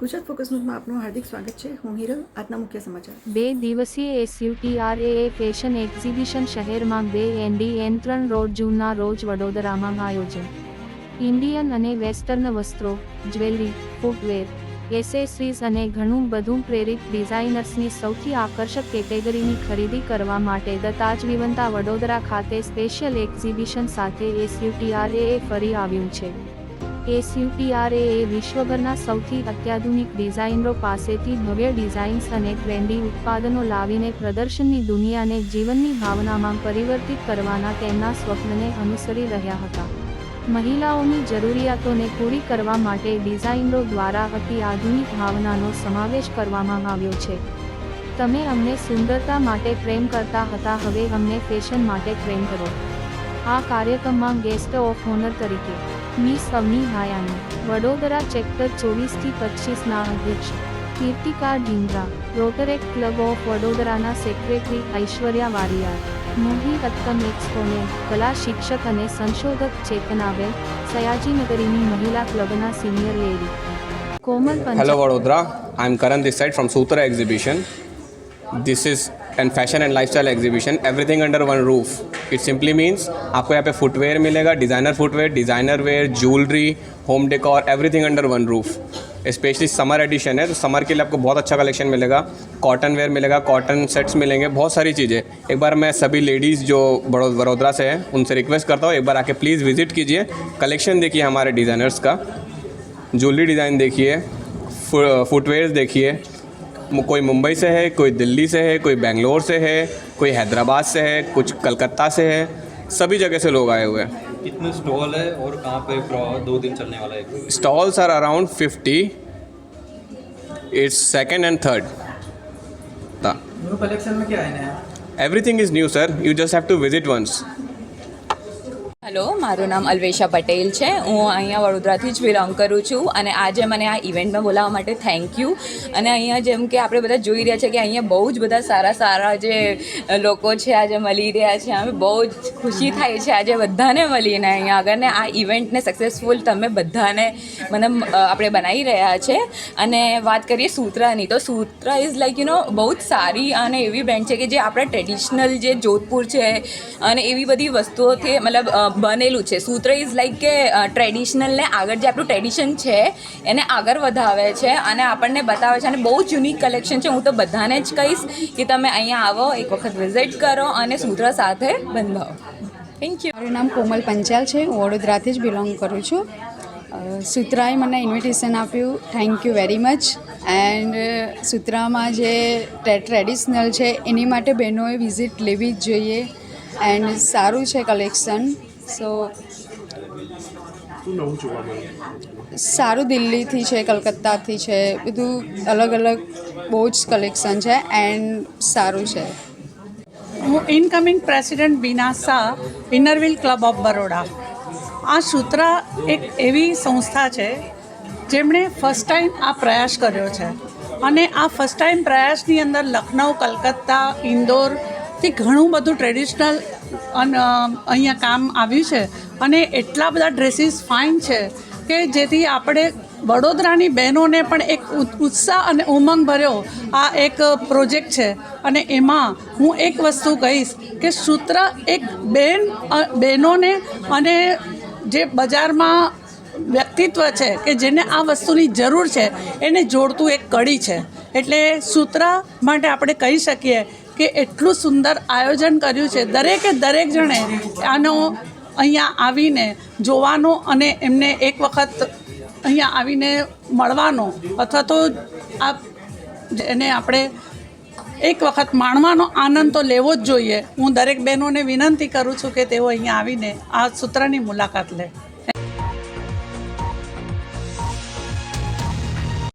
Gujarat focus ન્યૂઝમાં આપનું હાર્દિક સ્વાગત છે. હું હિરલ, આજના મુખ્ય સમાચાર. બે દિવસીય એસયુટીઆરએએ ફેશન એક્ઝિબિશન શહેરમાં બે એનડી એન ત્રણ રોડ જૂનના રોજ વડોદરામાં આયોજન. ઇન્ડિયન અને વેસ્ટર્ન વસ્ત્રો જ્વેલરી ફૂટવેર એસેસરીઝ અને ઘણું બધું પ્રેરિત ડિઝાઇનર્સની સૌથી આકર્ષક કેટેગરીની ખરીદી કરવા માટે દત્તાજ વિવંતા વડોદરા ખાતે સ્પેશિયલ એક્ઝિબિશન સાથે એસયુટીઆરએએ ફરી આવ્યું છે. એસયુટીઆરએ એ વિશ્વભરના સૌથી અત્યાધુનિક ડિઝાઇનરો પાસેથી ભવ્ય ડિઝાઇન્સ અને ટ્રેન્ડી ઉત્પાદનો લાવીને પ્રદર્શનની દુનિયાને જીવનની ભાવનામાં પરિવર્તિત કરવાના તેમના સ્વપ્નને અનુસરી રહ્યા હતા. મહિલાઓની જરૂરિયાતોને પૂરી કરવા માટે ડિઝાઇનરો દ્વારા અતિ આધુનિક ભાવનાનો સમાવેશ કરવામાં આવ્યો છે. તમે અમને સુંદરતા માટે પ્રેમ કરતા હતા, હવે અમને ફેશન માટે પ્રેમ કરો. આ કાર્યક્રમમાં ગેસ્ટ ઓફ ઓનર તરીકે મિસ અવની હાયાની વડોદરા સેક્ટર ચોવીસથી પચીસના અધ્યક્ષ Kirtika Dhingra Rotaract club of વડોદરાના secretary Aishwarya વારિયાર Mohiniyattam exponent કલા શિક્ષક અને સંશોધક ચેતનાબેન સયાજીનગરીની મહિલા ક્લબના senior lady Komal hello Vadodara. I am I'm this this from from Sutra Exhibition. This is an fashion and lifestyle exhibition, everything under one roof it simply means आपको यहाँ पे footwear मिलेगा designer footwear designer wear jewellery home decor everything under one roof specially summer edition है तो summer के लिए आपको बहुत अच्छा कलेक्शन मिलेगा। कॉटन वेयर मिलेगा कॉटन सेट्स मिलेंगे बहुत सारी चीज़ें। एक बार मैं सभी लेडीज़ जो वडोदरा से हैं उनसे रिक्वेस्ट करता हूँ एक बार आके प्लीज़ विज़िट कीजिए। कलेक्शन देखिए हमारे डिज़ाइनर्स का। ज्वेलरी डिज़ाइन देखिए फुटवेयर देखिए। कोई मुंबई से है कोई दिल्ली से है कोई बेंगलोर से है कोई हैदराबाद से है कुछ कलकत्ता से है सभी जगह से लोग आए हुए हैं। कितने स्टॉल है और कहाँ पे दो दिन चलने वाला है? Stalls are around fifty it's second and third. New collection में क्या है? नया everything is new sir. You just have to visit once. Hello, મારું નામ અલ્વેશા પટેલ છે. હું અહીંયા વડોદરાથી જ બિલોંગ કરું છું અને આજે મને આ ઇવેન્ટમાં બોલાવવા માટે થેન્ક યુ અને અહીંયા જેમ કે આપણે બધા જોઈ રહ્યા છે કે અહીંયા બહુ જ બધા સારા સારા જે લોકો છે આજે મળી રહ્યા છે. અમે બહુ જ ખુશી થાય છે આજે બધાને મળીને અહીંયા આગળ ને આ ઇવેન્ટને સક્સેસફુલ તમે બધાને મને આપણે બનાવી રહ્યા છે. અને વાત કરીએ સૂત્રાની, તો સૂત્ર ઇઝ લાઈક યુ નો બહુ જ સારી અને એવી બ્રાન્ડ છે કે જે આપણા ટ્રેડિશનલ જે જોધપુર છે અને એવી બધી વસ્તુઓથી મતલબ બનેલું છે. સૂત્ર ઇઝ લાઈક કે ટ્રેડિશનલને આગળ જે આપણું ટ્રેડિશન છે, એને આગળ વધાવે છે અને આપણને બતાવે છે. અને બહુ જ યુનિક કલેક્શન છે. હું તો બધાને જ કહીશ કે તમે અહીંયા આવો, એક વખત વિઝિટ કરો અને સૂત્ર સાથે બંધાવો. થેન્ક યુ મારું નામ કોમલ પંચાલ છે. હું વડોદરાથી જ બિલોંગ કરું છું. સૂત્રાએ મને ઇન્વિટેશન આપ્યું. Thank you very much and સૂત્રામાં જે ટ્રેડિશનલ છે, એની માટે બહેનોએ વિઝિટ લેવી જ જોઈએ. એન્ડ સારું છે કલેક્શન સો સારું દિલ્હીથી છે કલકત્તાથી છે બધું અલગ અલગ બહુ જ કલેક્શન છે એન્ડ સારું છે. હું incoming president Bina Shah inner wheel club of Baroda આ સૂત્રા એક એવી સંસ્થા છે જેમણે ફર્સ્ટ ટાઈમ આ પ્રયાસ કર્યો છે. અને આ ફર્સ્ટ ટાઈમ પ્રયાસની અંદર લખનઉ કલકત્તા ઇન્દોરથી ઘણું બધું ટ્રેડિશનલ અને અહીંયા કામ આવ્યું છે. અને એટલા બધા ડ્રેસીસ ફાઇન છે કે જેથી આપણે વડોદરાની બહેનોને પણ એક ઉત- ઉત્સાહ અને ઉમંગ ભર્યો આ એક પ્રોજેક્ટ છે. અને એમાં હું એક વસ્તુ કહીશ કે સૂત્ર એક બેન બહેનોને અને જે બજારમાં વ્યક્તિત્વ છે કે જેને આ વસ્તુની જરૂર છે એને જોડતું એક કડી છે. એટલે સૂત્ર માટે આપણે કહી શકીએ કે એટલું સુંદર આયોજન કર્યું છે. દરેકે દરેક જણે આનો અહીંયા આવીને જોવાનો અને એમને એક વખત અહીંયા આવીને મળવાનો અથવા તો આ એને આપણે એક વખત માણવાનો આનંદ તો લેવો જ જોઈએ. હું દરેક બહેનોને વિનંતી કરું છું કે તેઓ અહીંયા આવીને આ સૂત્રની મુલાકાત લે.